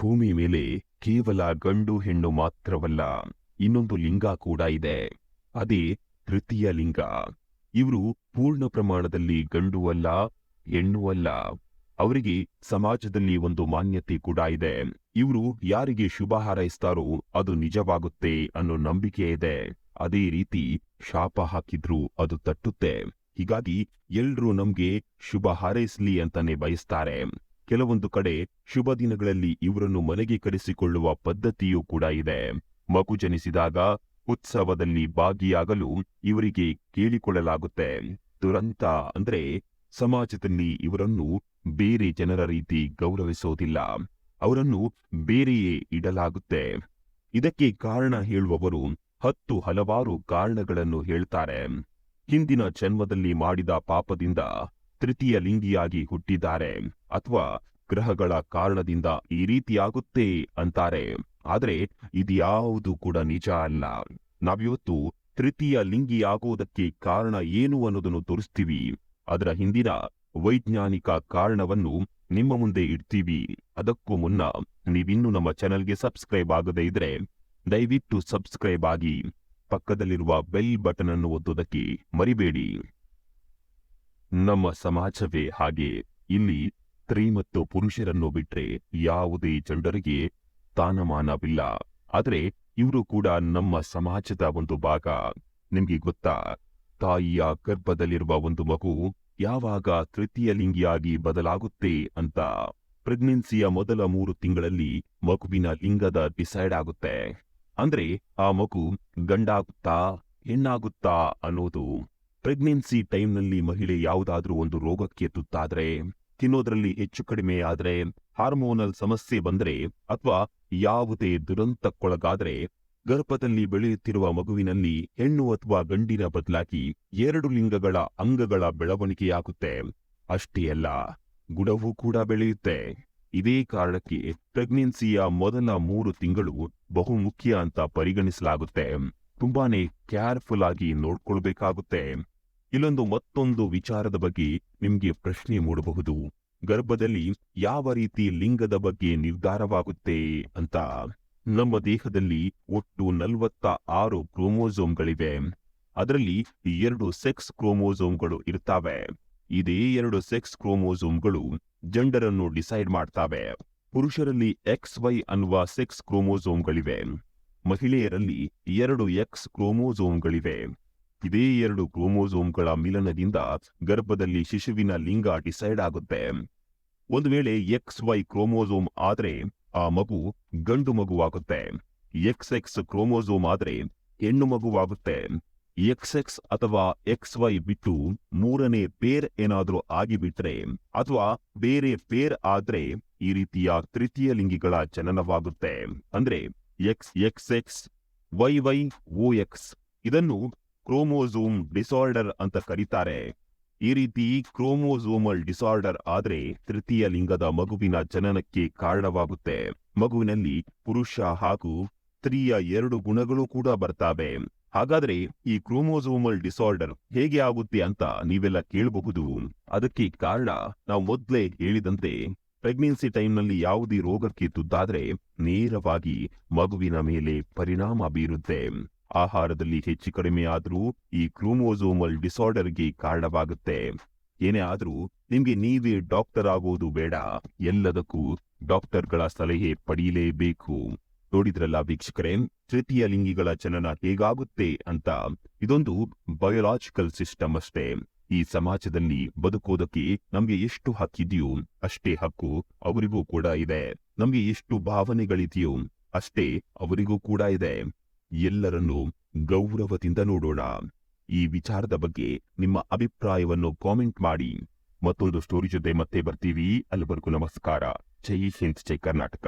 ಭೂಮಿ ಮೇಲೆ ಕೇವಲ ಗಂಡು ಹೆಣ್ಣು ಮಾತ್ರವಲ್ಲ, ಇನ್ನೊಂದು ಲಿಂಗ ಕೂಡ ಇದೆ. ಅದೇ ತೃತೀಯ ಲಿಂಗ. ಇವರು ಪೂರ್ಣ ಪ್ರಮಾಣದಲ್ಲಿ ಗಂಡು ಅಲ್ಲ, ಹೆಣ್ಣು ಅಲ್ಲ. ಅವರಿಗೆ ಸಮಾಜದಲ್ಲಿ ಒಂದು ಮಾನ್ಯತೆ ಕೂಡ ಇದೆ. ಇವರು ಯಾರಿಗೆ ಶುಭ ಹಾರೈಸ್ತಾರೋ ಅದು ನಿಜವಾಗುತ್ತೆ ಅನ್ನೋ ನಂಬಿಕೆ ಇದೆ. ಅದೇ ರೀತಿ ಶಾಪ ಹಾಕಿದ್ರು ಅದು ತಟ್ಟುತ್ತೆ. ಹೀಗಾಗಿ ಎಲ್ರೂ ನಮ್ಗೆ ಶುಭ ಹಾರೈಸ್ಲಿ ಅಂತಾನೆ ಬಯಸ್ತಾರೆ. ಕೆಲವೊಂದು ಕಡೆ ಶುಭ ದಿನಗಳಲ್ಲಿ ಇವರನ್ನು ಮನೆಗೆ ಕರೆಸಿಕೊಳ್ಳುವ ಪದ್ಧತಿಯೂ ಕೂಡ ಇದೆ. ಮಗು ಜನಿಸಿದಾಗ ಉತ್ಸವದಲ್ಲಿ ಭಾಗಿಯಾಗಲು ಇವರಿಗೆ ಕೇಳಿಕೊಳ್ಳಲಾಗುತ್ತೆ. ದುರಂತ ಅಂದ್ರೆ ಸಮಾಜದಲ್ಲಿ ಇವರನ್ನು ಬೇರೆ ಜನರ ರೀತಿ ಗೌರವಿಸೋದಿಲ್ಲ. ಅವರನ್ನು ಬೇರೆಯೇ ಇಡಲಾಗುತ್ತೆ. ಇದಕ್ಕೆ ಕಾರಣ ಹೇಳುವವರು ಹತ್ತು ಹಲವಾರು ಕಾರಣಗಳನ್ನು ಹೇಳ್ತಾರೆ. ಹಿಂದಿನ ಜನ್ಮದಲ್ಲಿ ಮಾಡಿದ ಪಾಪದಿಂದ ತೃತೀಯ ಲಿಂಗಿಯಾಗಿ ಹುಟ್ಟಿದ್ದಾರೆ ಅಥವಾ ಗ್ರಹಗಳ ಕಾರಣದಿಂದ ಈ ರೀತಿಯಾಗುತ್ತೆ ಅಂತಾರೆ. ಆದರೆ ಇದ್ಯಾವುದು ಕೂಡ ನಿಜ ಅಲ್ಲ. ನಾವಿವತ್ತು ತೃತೀಯ ಲಿಂಗಿಯಾಗುವುದಕ್ಕೆ ಕಾರಣ ಏನು ಅನ್ನೋದನ್ನು ತೋರಿಸ್ತೀವಿ. ಅದರ ಹಿಂದಿನ ವೈಜ್ಞಾನಿಕ ಕಾರಣವನ್ನು ನಿಮ್ಮ ಮುಂದೆ ಇಡ್ತೀವಿ. ಅದಕ್ಕೂ ಮುನ್ನ ನೀವಿನ್ನೂ ನಮ್ಮ ಚಾನೆಲ್ಗೆ ಸಬ್ಸ್ಕ್ರೈಬ್ ಆಗದೇ ಇದ್ರೆ ದಯವಿಟ್ಟು ಸಬ್ಸ್ಕ್ರೈಬ್ ಆಗಿ ಪಕ್ಕದಲ್ಲಿರುವ ಬೆಲ್ ಬಟನ್ ಅನ್ನು ಒತ್ತುವುದಕ್ಕೆ ಮರಿಬೇಡಿ. ನಮ್ಮ ಸಮಾಜವೇ ಹಾಗೆ. ಇಲ್ಲಿ ಸ್ತ್ರೀ ಮತ್ತು ಪುರುಷರನ್ನು ಬಿಟ್ರೆ ಯಾವುದೇ ಜಂಡರಿಗೆ ಸ್ಥಾನಮಾನವಿಲ್ಲ. ಆದರೆ ಇವರು ಕೂಡ ನಮ್ಮ ಸಮಾಜದ ಒಂದು ಭಾಗ. ನಿಮ್ಗೆ ಗೊತ್ತಾ? ತಾಯಿಯ ಗರ್ಭದಲ್ಲಿರುವ ಒಂದು ಮಗು ಯಾವಾಗ ತೃತೀಯ ಲಿಂಗಿಯಾಗಿ ಬದಲಾಗುತ್ತೆ ಅಂತ ಪ್ರೆಗ್ನೆನ್ಸಿಯ ಮೊದಲ ಮೂರು ತಿಂಗಳಲ್ಲಿ ಮಗುವಿನ ಲಿಂಗದ ಡಿಸೈಡ್ ಆಗುತ್ತೆ. ಅಂದ್ರೆ ಆ ಮಗು ಗಂಡಾಗುತ್ತಾ, ಹೆಣ್ಣಾಗುತ್ತಾ ಅನ್ನೋದು ಪ್ರೆಗ್ನೆನ್ಸಿ ಟೈಮ್ನಲ್ಲಿ ಮಹಿಳೆ ಯಾವುದಾದ್ರೂ ಒಂದು ರೋಗಕ್ಕೆ ತುತ್ತಾದ್ರೆ, ತಿನ್ನೋದ್ರಲ್ಲಿ ಹೆಚ್ಚು ಕಡಿಮೆ ಆದ್ರೆ, ಹಾರ್ಮೋನಲ್ ಸಮಸ್ಯೆ ಬಂದ್ರೆ ಅಥವಾ ಯಾವುದೇ ದುರಂತಕ್ಕೊಳಗಾದ್ರೆ, ಗರ್ಭದಲ್ಲಿ ಬೆಳೆಯುತ್ತಿರುವ ಮಗುವಿನಲ್ಲಿ ಹೆಣ್ಣು ಅಥವಾ ಗಂಡಿನ ಬದಲಾಗಿ ಎರಡು ಲಿಂಗಗಳ ಅಂಗಗಳ ಬೆಳವಣಿಗೆಯಾಗುತ್ತೆ. ಅಷ್ಟೇ ಅಲ್ಲ ಗುಡವೂ ಕೂಡ ಬೆಳೆಯುತ್ತೆ. ಇದೇ ಕಾರಣಕ್ಕೆ ಪ್ರೆಗ್ನೆನ್ಸಿಯ ಮೊದಲ ಮೂರು ತಿಂಗಳು ಬಹುಮುಖ್ಯ ಅಂತ ಪರಿಗಣಿಸಲಾಗುತ್ತೆ. ತುಂಬಾನೇ ಕೇರ್ಫುಲ್ ಆಗಿ ನೋಡ್ಕೊಳ್ಬೇಕಾಗುತ್ತೆ. ಇಲ್ಲೊಂದು ಮತ್ತೊಂದು ವಿಚಾರದ ಬಗ್ಗೆ ನಿಮ್ಗೆ ಪ್ರಶ್ನೆ ಮೂಡಬಹುದು. ಗರ್ಭದಲ್ಲಿ ಯಾವ ರೀತಿ ಲಿಂಗದ ಬಗ್ಗೆ ನಿರ್ಧಾರವಾಗುತ್ತೆ ಅಂತ. ನಮ್ಮ ದೇಹದಲ್ಲಿ ಒಟ್ಟು ನಲವತ್ತ ಆರು ಕ್ರೋಮೋಸೋಮ್ಗಳಿವೆ. ಅದರಲ್ಲಿ ಎರಡು ಸೆಕ್ಸ್ ಕ್ರೋಮೋಸೋಮ್ಗಳು ಇರ್ತಾವೆ. ಇದೇ ಎರಡು ಸೆಕ್ಸ್ ಕ್ರೋಮೋಸೋಮ್ಗಳು ಜೆಂಡರನ್ನು ಡಿಸೈಡ್ ಮಾಡ್ತಾವೆ. ಪುರುಷರಲ್ಲಿ ಎಕ್ಸ್ ವೈ ಅನ್ನುವ ಸೆಕ್ಸ್ ಕ್ರೋಮೋಸೋಮ್ಗಳಿವೆ. ಮಹಿಳೆಯರಲ್ಲಿ ಎರಡು ಎಕ್ಸ್ ಕ್ರೋಮೋಸೋಮ್ಗಳಿವೆ. ಇದೇ ಎರಡು ಕ್ರೋಮೋಸೋಮ್ಗಳ ಮಿಲನದಿಂದ ಗರ್ಭದಲ್ಲಿ ಶಿಶುವಿನ ಲಿಂಗ ಡಿಸೈಡ್ ಆಗುತ್ತೆ. ಒಂದು ವೇಳೆ ಎಕ್ಸ್ ವೈ ಕ್ರೋಮೋಸೋಮ್ ಆದ್ರೆ ಆ ಮಗು ಗಂಡು ಮಗುವಾಗುತ್ತೆ. ಎಕ್ಸ್ ಎಕ್ಸ್ ಕ್ರೋಮೋಸೋಮ್ ಆದ್ರೆ ಹೆಣ್ಣು ಮಗುವಾಗುತ್ತೆ. ಎಕ್ಸ್ ಎಕ್ಸ್ ಅಥವಾ ಎಕ್ಸ್ ವೈ ಬಿಟ್ಟು ಮೂರನೇ ಪೇರ್ ಏನಾದರೂ ಆಗಿಬಿಟ್ರೆ ಅಥವಾ ಬೇರೆ ಪೇರ್ ಆದ್ರೆ ಈ ರೀತಿಯ ತೃತೀಯ ಲಿಂಗಿಗಳ ಜನನವಾಗುತ್ತೆ. ಅಂದ್ರೆ X X X Y Y O X ಇದನ್ನು ಕ್ರೋಮೋಸೋಮ್ ಡಿಸಾರ್ಡರ್ ಅಂತ ಕರೀತಾರೆ. ಈ ರೀತಿ ಕ್ರೋಮೋಸೋಮಲ್ ಡಿಸಾರ್ಡರ್ ಆದ್ರೆ ತೃತೀಯ ಲಿಂಗದ ಮಗುವಿನ ಜನನಕ್ಕೆ ಕಾರಣವಾಗುತ್ತೆ. ಮಗುವಿನಲ್ಲಿ ಪುರುಷ ಹಾಗೂ ಸ್ತ್ರೀಯ ಎರಡು ಗುಣಗಳು ಕೂಡ ಬರ್ತಾವೆ. ಹಾಗಾದ್ರೆ ಈ ಕ್ರೋಮೋಸೋಮಲ್ ಡಿಸಾರ್ಡರ್ ಹೇಗೆ ಆಗುತ್ತೆ ಅಂತ ನೀವೆಲ್ಲ ಕೇಳಬಹುದು. ಅದಕ್ಕೆ ಕಾರಣ ನಾವು ಮೊದ್ಲೇ ಹೇಳಿದಂತೆ ಪ್ರೆಗ್ನೆನ್ಸಿ ಟೈಮ್ನಲ್ಲಿ ಯಾವುದೇ ರೋಗಕ್ಕೆ ತುತ್ತಾದರೆ ನೇರವಾಗಿ ಮಗುವಿನ ಮೇಲೆ ಪರಿಣಾಮ ಬೀರುತ್ತೆ. ಆಹಾರದಲ್ಲಿ ಹೆಚ್ಚು ಕಡಿಮೆ ಆದರೂ ಈ ಕ್ರೋಮೋಸೋಮಲ್ ಡಿಸಾರ್ಡರ್ಗೆ ಕಾರಣವಾಗುತ್ತೆ. ಏನೇ ಆದರೂ ನಿಮ್ಗೆ ನೀವೇ ಡಾಕ್ಟರ್ ಆಗೋದು ಬೇಡ. ಎಲ್ಲದಕ್ಕೂ ಡಾಕ್ಟರ್ಗಳ ಸಲಹೆ ಪಡೆಯಲೇಬೇಕು ನೋಡಿದ್ರಲ್ಲ ವೀಕ್ಷಕರೇ, ತೃತೀಯ ಲಿಂಗಿಗಳ ಜನನ ಹೇಗಾಗುತ್ತೆ ಅಂತ ಇದೊಂದು ಬಯೋಲಾಜಿಕಲ್ ಸಿಸ್ಟಮ್ ಅಷ್ಟೇ. ಈ ಸಮಾಜದಲ್ಲಿ ಬದುಕೋದಕ್ಕೆ ನಮ್ಗೆ ಎಷ್ಟು ಹಕ್ಕಿದೆಯೋ ಅಷ್ಟೇ ಹಕ್ಕು ಅವರಿಗೂ ಕೂಡ ಇದೆ. ನಮ್ಗೆ ಎಷ್ಟು ಭಾವನೆಗಳಿದೆಯೋ ಅಷ್ಟೇ ಅವರಿಗೂ ಕೂಡ ಇದೆ. ಎಲ್ಲರನ್ನೂ ಗೌರವದಿಂದ ನೋಡೋಣ. ಈ ವಿಚಾರದ ಬಗ್ಗೆ ನಿಮ್ಮ ಅಭಿಪ್ರಾಯವನ್ನು ಕಾಮೆಂಟ್ ಮಾಡಿ. ಮತ್ತೊಂದು ಸ್ಟೋರಿ ಜೊತೆ ಮತ್ತೆ ಬರ್ತೀವಿ. ಅಲ್ಲಿವರೆಗೂ ನಮಸ್ಕಾರ. ಜೈ ಹಿಂದ್, ಜೈ ಕರ್ನಾಟಕ.